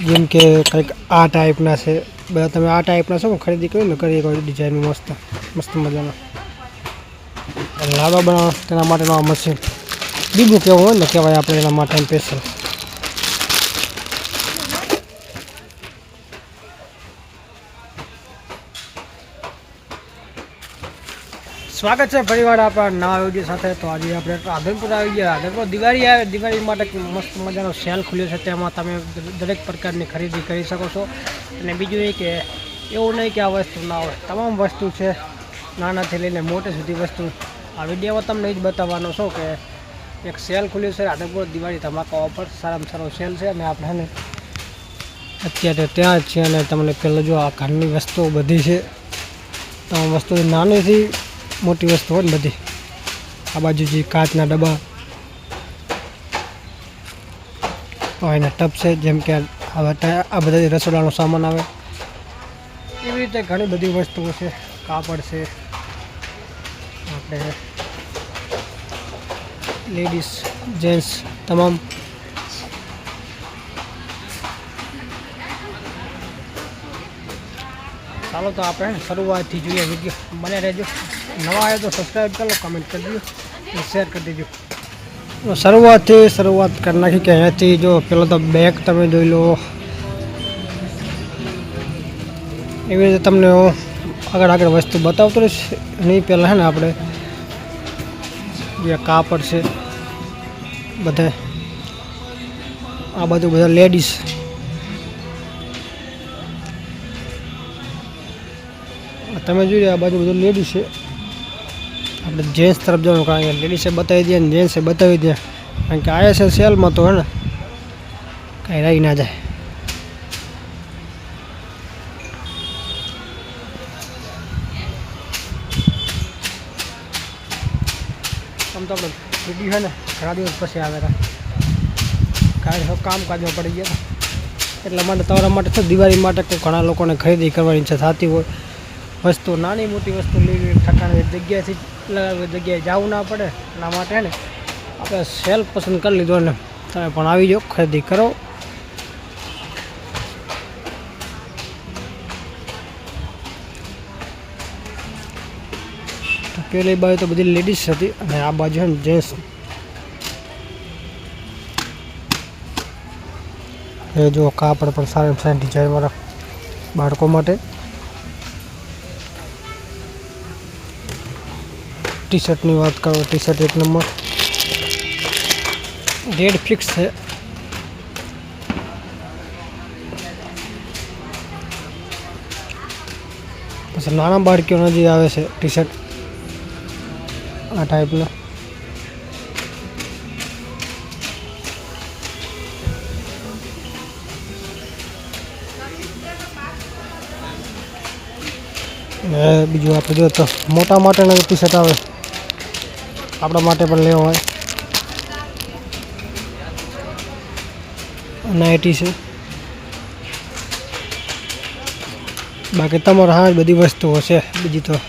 જેમ કે કંઈક આ ટાઈપના છે. બધા તમે આ ટાઈપના છો ખરીદી કરી ને કરી કોઈ ડિઝાઇન મસ્ત મસ્ત મજાનો. લાડો બનાવો તેના માટેનો આ મશીન બીબું કેવું હોય ને, કહેવાય આપણે એના માટે સ્પેશિયલ સ્વાગત છે ફરીવાર આપણા નવા વીડિયો સાથે. તો આજે આપણે આધનપુર આવી ગયા. આધનપુર દિવાળી આવે, દિવાળી માટે મસ્ત મજાનો સેલ ખુલ્યો છે. તેમાં તમે દરેક પ્રકારની ખરીદી કરી શકો છો. અને બીજું એ કે, એવું નહીં કે આ વસ્તુ ના હોય. તમામ વસ્તુ છે, નાનાથી લઈને મોટે સુધી વસ્તુ. આ વિડીયોમાં તમને એ જ બતાવવાનો છો કે, એક સેલ ખુલ્યું છે, આધનપુર દિવાળી ધમાકા ઓફર. સારામાં સારો સેલ છે અને આપણે અત્યારે ત્યાં જ છે અને તમને પહેલાં જો આ ઘરની વસ્તુઓ બધી છે. તમામ વસ્તુ નાનીથી મોટી વસ્તુ હોય ને બધી. આ બાજુ જે કાચના ડબ્બા. હોય એના ટપ છે, જેમ કે આ બધા આ બધા રસોડાનો સામાન આવે. એવી રીતે ઘણી બધી વસ્તુઓ છે, કાપડ છે. આપણે લેડીઝ, જેન્ટ્સ તમામ. ચાલો તો આપણે શરૂઆતથી જોઈએ વીડિયો. બને રહેજો. નવા આવ્યો તો સબસ્ક્રાઈબ કરો કમેન્ટ કરી દેજો અને શેર કરી દેજો. શરૂઆતથી શરૂઆત કરી નાખી કે અહીંયાથી જો પેલો તો બેગ તમે જોઈ લો. એવી રીતે તમને આગળ આગળ વસ્તુ બતાવતો રહીશ. એની પહેલાં છે ને આપણે જે કાપડ છે, બધે આ બધું બધા લેડીઝ તમે જોઈ રહ્યા આ બાજુ બધું લેડીઝ છે. આપણે જેન્ટ્સ તરફ જવાનું કારણ કે લેડીઝે બતાવી દે ને જેન્ટ્સે બતાવી દે. કારણ કે આયા છે સેલમાં તો હે ને કાંઈ રહી ના જાય. આમ તો આપણે વીડિયો છે ને ઘણા દિવસ પછી આવે હતા કામ કાજમાં પડી ગયા. એટલા માટે તમારા માટે તો દિવાળી માટે ઘણા લોકોને ખરીદી કરવાની ઈચ્છા થતી હોય. વસ્તુ, નાની મોટી વસ્તુ લેવી ઠકાણે જગ્યાએથી જગ્યાએ જવું ના પડે. એના માટે ને આપણે સેલ પસંદ કરી લીધો ને તમે પણ આવી જાઓ, ખરીદી કરો. પેલી બાજુ તો બધી લેડીઝ હતી અને આ બાજુ છે ને જેન્ટ્સ એ જો કાપડ પણ સારી સારી ડિઝાઇનવાળા બાળકો માટે. ટી શર્ટની વાત કરો ટી શર્ટ એક નંબર રેડ ફિક્સ છે પછી નાના બાળકીઓના જે આવે છે ટી શર્ટ આ ટાઈપના ને બીજું આપણે જોઈએ તો મોટા માટેના ટી શર્ટ આવે આપણા માટે પણ લેવો હોય. નાઇટી છે. બાકી તમારે હા બધી વસ્તુઓ છે, બીજી તો.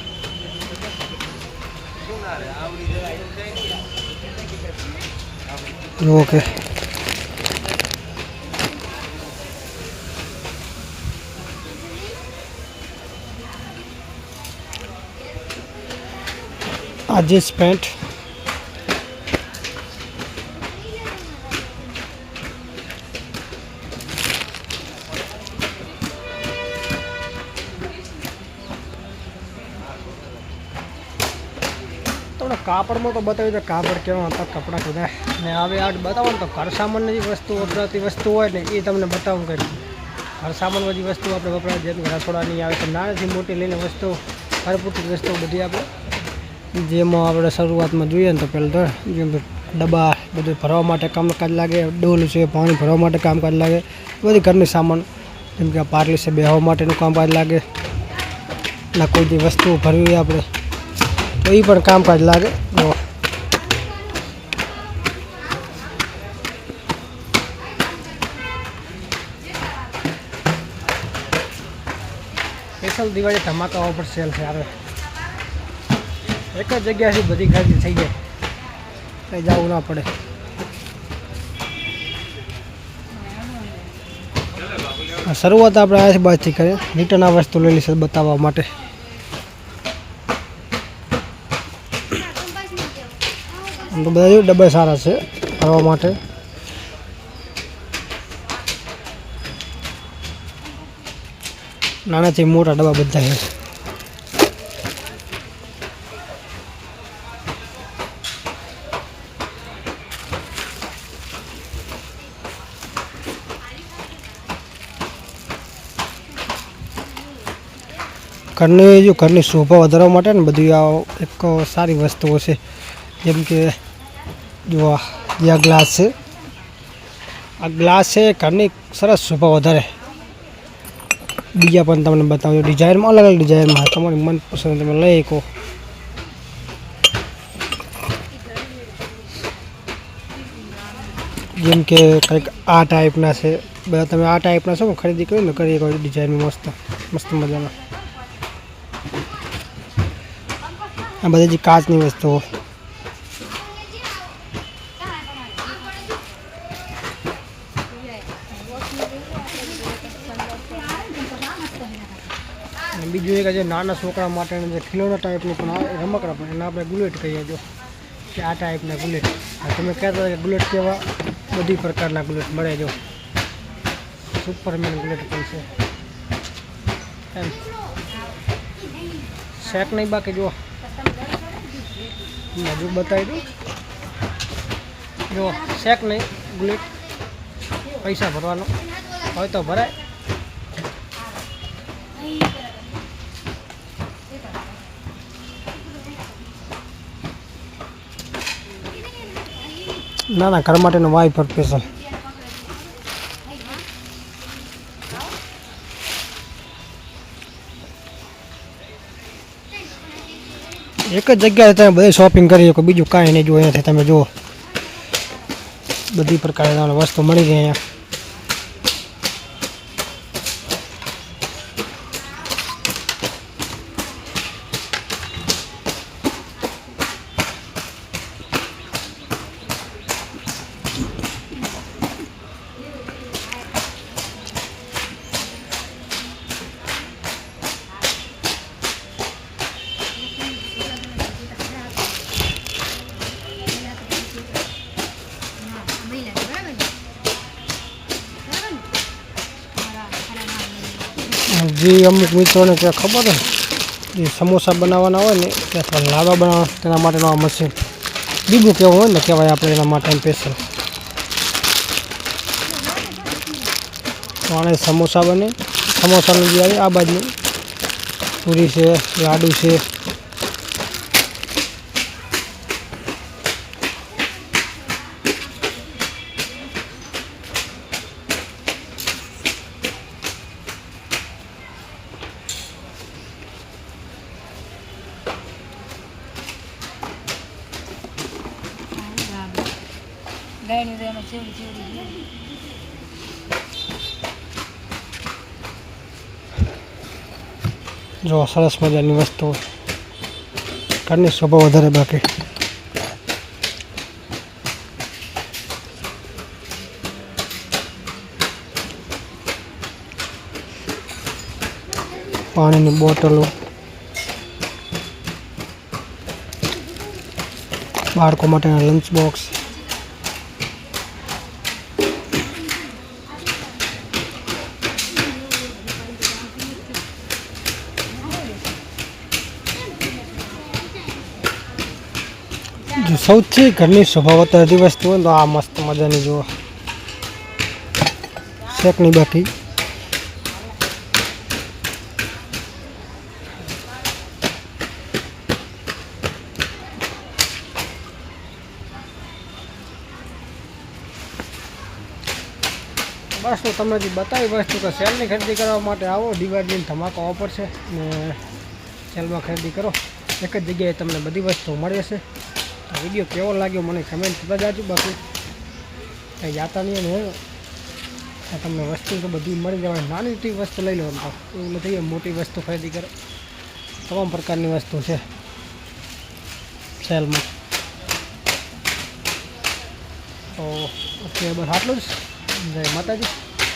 જુઓ કે આ જીન્સ પેન્ટ તમને કાપડમાં તો બતાવ્યું તો કાપડ કેવા હતા, કપડાં બધા ને હવે આ બતાવો ને તો ઘર સામાનની જે વસ્તુ વપરાતી વસ્તુ હોય ને, એ તમને બતાવું કે ઘર સામાન બધી વસ્તુ આપણે વપરાય જેમ કે રસોડાની આવે તો નાનાથી મોટી લઈને વસ્તુ ઘરપૂરતી વસ્તુ બધી આપણે, જેમાં આપણે શરૂઆતમાં જોઈએ ને તો પહેલાં તો, જેમ ડબ્બા બધું ભરવા માટે કામકાજ લાગે, ડોલ છે, પાણી ભરવા માટે કામકાજ લાગે, બધી ઘરની સામાન, જેમ કે પાટલી છે, બેહવા માટેનું કામકાજ લાગે. ના કોઈ બી વસ્તુઓ ભરવી આપણે તો એ પણ કામકાજ લાગે તો સ્પેશિયલ દિવાળી ધમાકા ઓફર સેલ છે આવે એક જ જગ્યાએથી બધી ખરીદી થઈ જાય। કંઈ જવું ના પડે। આ શરૂઆત આપણે આ બાજથી કરીએ। રિટર્ન આ વસ્તુ લેલી છે બતાવવા માટે। આમ તો બધા ડબ્બા સારા છે ફરવા માટે. નાનાથી મોટા ડબ્બા બધા છે. ઘરની, જો ઘરની શોભા વધારવા માટે ને બધી આ એક સારી વસ્તુઓ છે. જેમ કે જો જે આ ગ્લાસ છે. આ ગ્લાસ છે, ઘરની સરસ શોભા વધારે. બીજા પણ તમને બતાવજો ડિઝાઇનમાં અલગ અલગ ડિઝાઇનમાં તમારી મનપસંદ તમે લઈ શકો. જેમ કે કંઈક આ ટાઈપના છે. બધા તમે આ ટાઈપના છો ખરીદી કરીને કરી શકો ડિઝાઇનમાં મસ્ત મસ્ત મજાના. આ બધી જે કાચની વસ્તુઓ. અને બીજું એક જે નાના છોકરા માટેનું જે ખિલોના ટાઈપનું પણ રમકડા પણ એને આપણે બુલેટ કહીએ જો. કે આ ટાઈપના બુલેટ તમે કહેતા હતા કે બુલેટ કેવા? બધી પ્રકારના બુલેટ મળે જો. સુપરમેન બુલેટ પણ છે. એમ. શેક નહીં બાકી જુઓ. હજુ બતાવી દઉં. જો શેક નહીં બુલેટ પૈસા ભરવાનો. હોય તો ભરાય. ના ના ઘર માટેનો વાઇફર સ્પેશિયલ એક જ જગ્યાએ તમે બધે શોપિંગ કરી શકો, બીજું કાંઈ નહીં. જો અહીંયાથી તમે જુઓ, બધી પ્રકારની વસ્તુ મળી જાય અહીંયા. જે અમુક મિત્રોને ત્યાં ખબર હોય, એ સમોસા બનાવવાના હોય ને અથવા લાડવા બનાવવા તેના માટેનું આ મશીન. બીજું કહેવું હોય ને, કહેવાય આપણે એના માટે સ્પેશિયલ આને સમોસા બને. સમોસાનું જે આવે આ બાજુ, પૂરી છે, લાડુ છે ગાયની તો એમાં ચેવડી જો, સરસ મજાની વસ્તુઓ ઘરની શોભા વધારે બાકી. પાણીની બોટલો. બાળકો માટેના લંચ બોક્સ સૌથી ઘરની સ્વભાવત વધારતી વસ્તુ હોય તો આ મસ્ત મજાની જુઓ. શેકની બાકી. બસ તો તમને જે બતાવી વસ્તુ કે સેલની ખરીદી કરવા માટે આવો, દિવાળીની ધમાકો ઓફર છે ને સેલમાં ખરીદી કરો. એક જ જગ્યાએ તમને બધી વસ્તુ મળી જશે. તો વીડિયો કેવો લાગ્યો મને કમેન્ટ કરતા જાજો બાકી કંઈ જાતા નહીં ને તો તમને વસ્તુ તો બધી મળી જવાય નાની મોટી વસ્તુ લઈ લો એમ તો. એવું નથી કે મોટી વસ્તુ ખરીદી કરો. તમામ પ્રકારની વસ્તુ છે. સેલમાં. તો અત્યારે બસ આટલું જ. જય માતાજી.